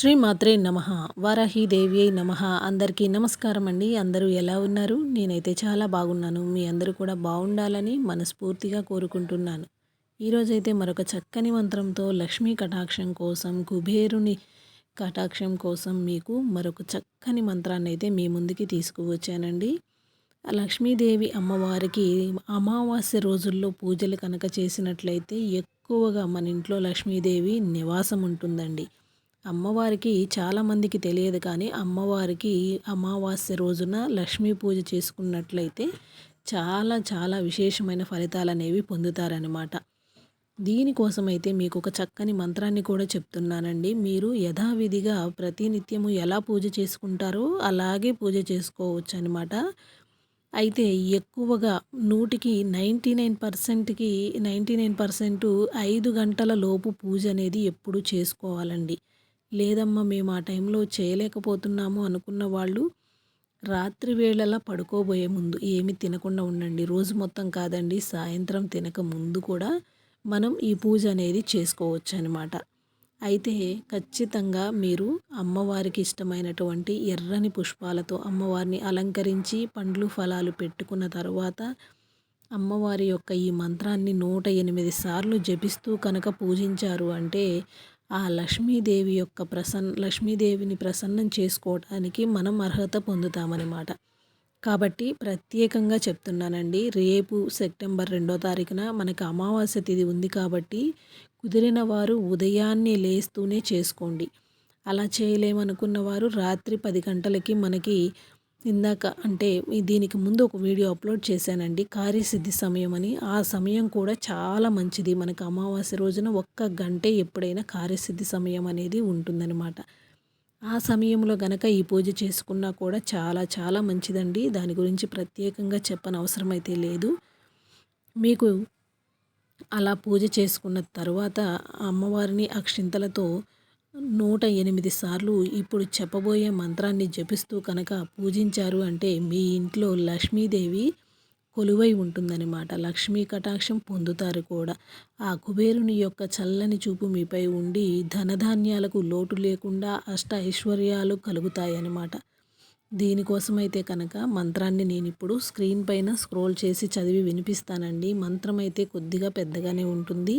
శ్రీ మాత్రే నమ. దేవి అయి నమ. అందరికీ నమస్కారం అండి. అందరూ ఎలా ఉన్నారు? నేనైతే చాలా బాగున్నాను. మీ అందరూ కూడా బాగుండాలని మనస్ఫూర్తిగా కోరుకుంటున్నాను. ఈరోజైతే మరొక చక్కని మంత్రంతో లక్ష్మీ కటాక్షం కోసం కుబేరుని కటాక్షం కోసం మీకు మరొక చక్కని మంత్రాన్ని అయితే మీ ముందుకి తీసుకువచ్చానండి. లక్ష్మీదేవి అమ్మవారికి అమావాస్య రోజుల్లో పూజలు కనుక చేసినట్లయితే ఎక్కువగా మన ఇంట్లో లక్ష్మీదేవి నివాసం ఉంటుందండి అమ్మవారికి చాలామందికి తెలియదు కానీ అమ్మవారికి అమావాస్య రోజున లక్ష్మీ పూజ చేసుకున్నట్లయితే చాలా చాలా విశేషమైన ఫలితాలు అనేవి పొందుతారనమాట దీనికోసమైతే మీకు ఒక చక్కని మంత్రాన్ని కూడా చెప్తున్నానండి. మీరు యథావిధిగా ప్రతినిత్యము ఎలా పూజ చేసుకుంటారో అలాగే పూజ చేసుకోవచ్చు అనమాట అయితే ఎక్కువగా నూటికి నైంటీ నైన్ పర్సెంట్కి నైంటీ నైన్ పర్సెంట్ ఐదు గంటల లోపు పూజ అనేది ఎప్పుడు చేసుకోవాలండి. లేదమ్మా మేము ఆ టైంలో చేయలేకపోతున్నాము అనుకున్న వాళ్ళు రాత్రి వేళలా పడుకోబోయే ముందు ఏమి తినకుండా ఉండండి. రోజు మొత్తం కాదండి సాయంత్రం తినక ముందు కూడా మనం ఈ పూజ అనేది చేసుకోవచ్చు అనమాట అయితే ఖచ్చితంగా మీరు అమ్మవారికి ఇష్టమైనటువంటి ఎర్రని పుష్పాలతో అమ్మవారిని అలంకరించి పండ్లు ఫలాలు పెట్టుకున్న తర్వాత అమ్మవారి యొక్క ఈ మంత్రాన్ని నూట ఎనిమిది సార్లు జపిస్తూ కనుక పూజించారు అంటే ఆ లక్ష్మీదేవి యొక్క ప్రసన్న లక్ష్మీదేవిని ప్రసన్నం చేసుకోవడానికి మనం అర్హత పొందుతామన్నమాట. కాబట్టి ప్రత్యేకంగా చెప్తున్నానండి రేపు సెప్టెంబర్ రెండో తారీఖున మనకి అమావాస్య తిథి ఉంది కాబట్టి కుదిరిన వారు ఉదయాన్నే లేస్తూనే చేసుకోండి. అలా చేయలేమనుకున్న వారు రాత్రి పది గంటలకి మనకి ఇందాక అంటే దీనికి ముందు ఒక వీడియో అప్లోడ్ చేశానండి. కార్యసిద్ధి సమయం అని. ఆ సమయం కూడా చాలా మంచిది. మనకు అమావాస్య రోజున ఒక్క గంటే ఎప్పుడైనా కార్యసిద్ధి సమయం అనేది ఉంటుందన్నమాట. ఆ సమయంలో గనక ఈ పూజ చేసుకున్నా కూడా చాలా చాలా మంచిదండి. దాని గురించి ప్రత్యేకంగా చెప్పని అవసరం అయితే లేదు. మీకు అలా పూజ చేసుకున్న తర్వాత అమ్మవారిని అక్షింతలతో నూట ఎనిమిది సార్లు ఇప్పుడు చెప్పబోయే మంత్రాన్ని జపిస్తూ కనుక పూజించారు అంటే మీ ఇంట్లో లక్ష్మీదేవి కొలువై ఉంటుందన్నమాట. లక్ష్మీ కటాక్షం పొందుతారు కూడా. ఆ కుబేరుని యొక్క చల్లని చూపు మీపై ఉండి ధనధాన్యాలకు లోటు లేకుండా అష్ట ఐశ్వర్యాలు కలుగుతాయన్నమాట. దీనికోసమైతే కనుక మంత్రాన్ని నేను ఇప్పుడు స్క్రీన్ పైన స్క్రోల్ చేసి చదివి వినిపిస్తానండి. మంత్రం అయితే కొద్దిగా పెద్దగానే ఉంటుంది.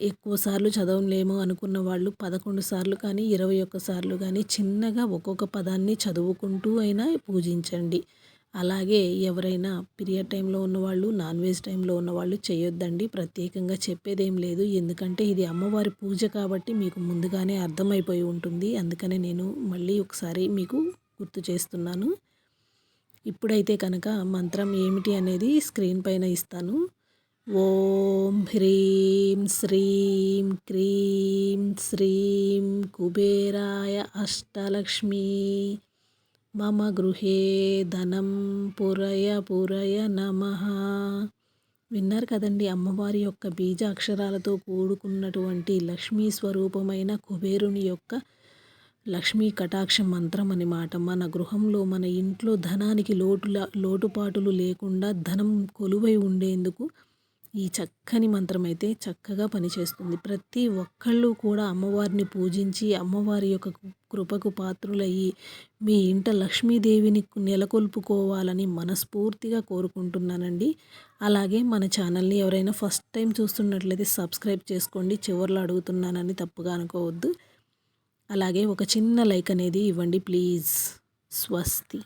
ఎక్కువ సార్లు చదవలేము అనుకున్న వాళ్ళు పదకొండు సార్లు కానీ ఇరవై ఒక్క సార్లు కానీ చిన్నగా ఒక్కొక్క పదాన్ని చదువుకుంటూ అయినా పూజించండి. అలాగే ఎవరైనా పీరియడ్ టైంలో ఉన్నవాళ్ళు నాన్ వెజ్ టైంలో ఉన్నవాళ్ళు చేయొద్దండి. ప్రత్యేకంగా చెప్పేదేం లేదు. ఎందుకంటే ఇది అమ్మవారి పూజ కాబట్టి మీకు ముందుగానే అర్థమైపోయి ఉంటుంది. అందుకనే నేను మళ్ళీ ఒకసారి మీకు గుర్తు చేస్తున్నాను. ఇప్పుడైతే కనుక మంత్రం ఏమిటి అనేది స్క్రీన్ పైన ఇస్తాను. ఓం హ్రీం శ్రీం క్రీం శ్రీం కుబేరాయ అష్టలక్ష్మీ. మమ గృహే ధనం పురయ పురయ నమ. విన్నారు కదండి అమ్మవారి యొక్క బీజ అక్షరాలతో కూడుకున్నటువంటి లక్ష్మీ స్వరూపమైన కుబేరుని యొక్క లక్ష్మీ కటాక్ష మంత్రం అన్నమాట మన గృహంలో మన ఇంట్లో ధనానికి లోటుల లోటుపాటులు లేకుండా ధనం కొలువై ఉండేందుకు ఈ చక్కని మంత్రం అయితే చక్కగా పనిచేస్తుంది. ప్రతి ఒక్కళ్ళు కూడా అమ్మవారిని పూజించి అమ్మవారి యొక్క కృపకు పాత్రులయ్యి మీ ఇంట లక్ష్మీదేవిని నెలకొల్పుకోవాలని మనస్ఫూర్తిగా కోరుకుంటున్నానండి. అలాగే మన ఛానల్ని ఎవరైనా ఫస్ట్ టైం చూస్తున్నట్లయితే సబ్స్క్రైబ్ చేసుకోండి. చివరిలో అడుగుతున్నానని తప్పుగా అనుకోవద్దు. అలాగే ఒక చిన్న లైక్ అనేది ఇవ్వండి. ప్లీజ్. స్వస్తి.